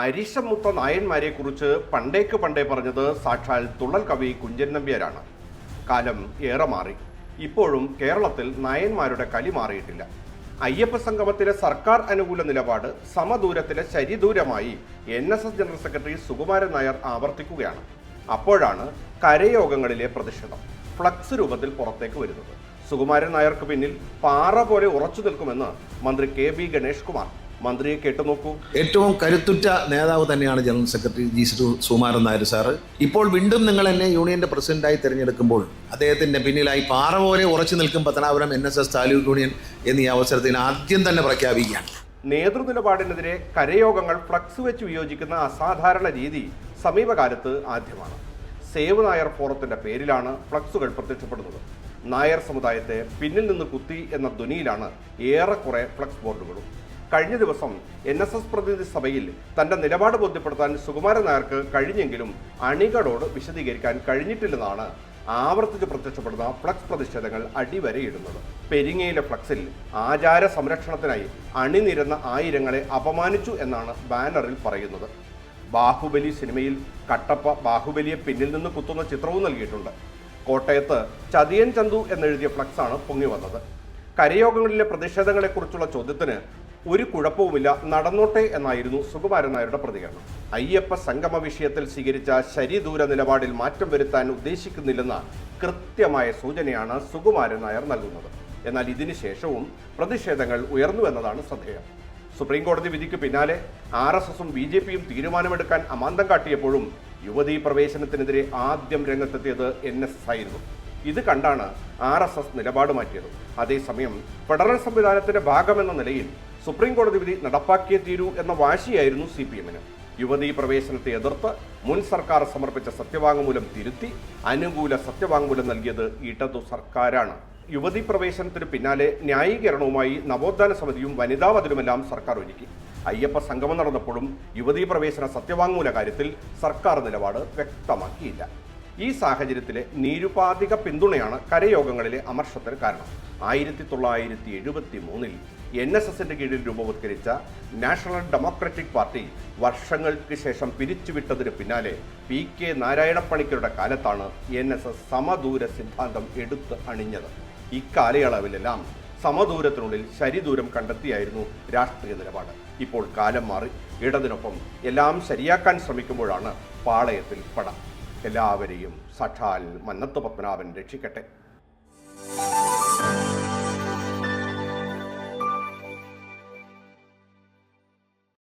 അരിശമുത്ത നായന്മാരെക്കുറിച്ച് പണ്ടേക്ക് പണ്ടേ പറഞ്ഞത് സാക്ഷാൽ തുള്ളൽ കവി കുഞ്ചൻ നമ്പ്യാരാണ്. കാലം ഏറെ മാറി. ഇപ്പോഴും കേരളത്തിൽ നായന്മാരുടെ കലി മാറിയിട്ടില്ല. അയ്യപ്പ സംഗമത്തിലെ സർക്കാർ അനുകൂല നിലപാട് സമദൂരത്തിലെ ശരിദൂരമായി N S S general secretary Sukumaran Nair ആവർത്തിക്കുകയാണ്. അപ്പോഴാണ് കരയോഗങ്ങളിലെ പ്രതിഷേധം ഫ്ലക്സ് രൂപത്തിൽ പുറത്തേക്ക് വരുന്നത്. സുകുമാരൻ നായർക്ക് പിന്നിൽ പാറ പോലെ ഉറച്ചു നിൽക്കുമെന്ന് മന്ത്രി കെ ബി ഗണേഷ് കുമാർ. മന്ത്രിയെ കേട്ടു നോക്കൂ. ഏറ്റവും കരുത്തുറ്റ നേതാവ് തന്നെയാണ് general secretary G C Sumaran Nair sir. ഇപ്പോൾ വീണ്ടും നിങ്ങൾ എന്നെ യൂണിയന്റെ പ്രസിഡന്റായി തിരഞ്ഞെടുക്കുമ്പോൾ അദ്ദേഹത്തിന്റെ പിന്നിലായി പാറ പോലെ ഉറച്ചു നിൽക്കും Pathanapuram N S S taluk union എന്നീ അവസരത്തിൽ ആദ്യം തന്നെ പ്രഖ്യാപിക്കുകയാണ്. നേതൃനിലപാടിനെതിരെ കരയോഗങ്ങൾ ഫ്ലക്സ് വെച്ച് വിയോജിക്കുന്ന അസാധാരണ രീതി സമീപകാലത്ത് ആദ്യമാണ്. സേവ് നായർ ഫോറത്തിന്റെ പേരിലാണ് ഫ്ലക്സുകൾ പ്രത്യക്ഷപ്പെടുന്നത്. നായർ സമുദായത്തെ പിന്നിൽ നിന്ന് കുത്തി എന്ന ധ്വനിയിലാണ് ഏറെക്കുറെ ഫ്ലക്സ് ബോർഡുകളും. കഴിഞ്ഞ ദിവസം എൻ എസ് എസ് പ്രതിനിധി സഭയിൽ തന്റെ നിലപാട് ബോധ്യപ്പെടുത്താൻ സുകുമാരൻ നായർക്ക് കഴിഞ്ഞെങ്കിലും അണികളോട് വിശദീകരിക്കാൻ കഴിഞ്ഞിട്ടില്ലെന്നാണ് ആവർത്തിച്ച് പ്രത്യക്ഷപ്പെടുന്ന ഫ്ലക്സ് പ്രതിഷേധങ്ങൾ അടിവരയിടുന്നത്. പെരിങ്ങയിലെ ഫ്ലക്സിൽ ആചാര സംരക്ഷണത്തിനായി അണിനിരന്ന ആയിരങ്ങളെ അപമാനിച്ചു എന്നാണ് ബാനറിൽ പറയുന്നത്. ബാഹുബലി സിനിമയിൽ കട്ടപ്പ ബാഹുബലിയെ പിന്നിൽ നിന്ന് കുത്തുന്ന ചിത്രവും നൽകിയിട്ടുണ്ട്. കോട്ടയത്ത് ചതിയൻ ചന്തു എന്നെഴുതിയ ഫ്ലക്സാണ് പൊങ്ങി വന്നത്. കരയോഗങ്ങളിലെ പ്രതിഷേധങ്ങളെക്കുറിച്ചുള്ള ചോദ്യത്തിന് ഒരു കുഴപ്പവുമില്ല നടന്നോട്ടെ എന്നായിരുന്നു സുകുമാരൻ നായരുടെ പ്രതികരണം. അയ്യപ്പ സംഗമ വിഷയത്തിൽ സ്വീകരിച്ച ശരിദൂര നിലപാടിൽ മാറ്റം വരുത്താൻ ഉദ്ദേശിക്കുന്നില്ലെന്ന കൃത്യമായ സൂചനയാണ് സുകുമാരൻ നായർ നൽകുന്നത്. എന്നാൽ ഇതിനു ശേഷവും പ്രതിഷേധങ്ങൾ ഉയർന്നു എന്നതാണ് ശ്രദ്ധേയം. സുപ്രീം കോടതി വിധിക്ക് പിന്നാലെ ആർ എസ് എസും ബി ജെ പിയും തീരുമാനമെടുക്കാൻ അമാന്തം കാട്ടിയപ്പോഴും യുവതീ പ്രവേശനത്തിനെതിരെ ആദ്യം രംഗത്തെത്തിയത് എൻ എസ് എസ് ആയിരുന്നു. ഇത് കണ്ടാണ് ആർ എസ് എസ് നിലപാട് മാറ്റിയത്. അതേസമയം ഫെഡറൽ സംവിധാനത്തിന്റെ ഭാഗമെന്ന നിലയിൽ സുപ്രീം കോടതി വിധി നടപ്പാക്കിയേ തീരൂ എന്ന വാശിയായിരുന്നു സി പി എമ്മിന് യുവതീ പ്രവേശനത്തെ എതിർത്ത് മുൻ സർക്കാർ സമർപ്പിച്ച സത്യവാങ്മൂലം തിരുത്തി അനുകൂല സത്യവാങ്മൂലം നൽകിയത് ഇടതു സർക്കാരാണ്. യുവതീ പ്രവേശനത്തിന് പിന്നാലെ ന്യായീകരണവുമായി നവോത്ഥാന സമിതിയും വനിതാ മതിലുമെല്ലാം സർക്കാർ ഒരുക്കി. അയ്യപ്പ സംഗമം നടന്നപ്പോഴും യുവതീ പ്രവേശന സത്യവാങ്മൂല കാര്യത്തിൽ സർക്കാർ നിലപാട് വ്യക്തമാക്കിയില്ല. ഈ സാഹചര്യത്തിലെ നിരുപാധിക പിന്തുണയാണ് കരയോഗങ്ങളിലെ അമർഷത്തിന് കാരണം. ആയിരത്തി തൊള്ളായിരത്തി എഴുപത്തി മൂന്നിൽ എൻ എസ് എസിന്റെ കീഴിൽ രൂപവത്കരിച്ച നാഷണൽ ഡെമോക്രാറ്റിക് പാർട്ടി വർഷങ്ങൾക്ക് ശേഷം പിരിച്ചുവിട്ടതിന് പിന്നാലെ പി കെ നാരായണപ്പണിക്കരുടെ കാലത്താണ് എൻ എസ് എസ് സമദൂര സിദ്ധാന്തം എടുത്ത് അണിഞ്ഞത്. ഇക്കാലയളവിലെല്ലാം സമദൂരത്തിനുള്ളിൽ ശരിദൂരം കണ്ടെത്തിയായിരുന്നു രാഷ്ട്രീയ നിലപാട്. ഇപ്പോൾ കാലം മാറി. ഇടതിനൊപ്പം എല്ലാം ശരിയാക്കാൻ ശ്രമിക്കുമ്പോഴാണ് പാളയത്തിൽ പട. എല്ലാവരെയും സാക്ഷാൽ മന്നത്ത് പത്മനാഭൻ രക്ഷിക്കട്ടെ.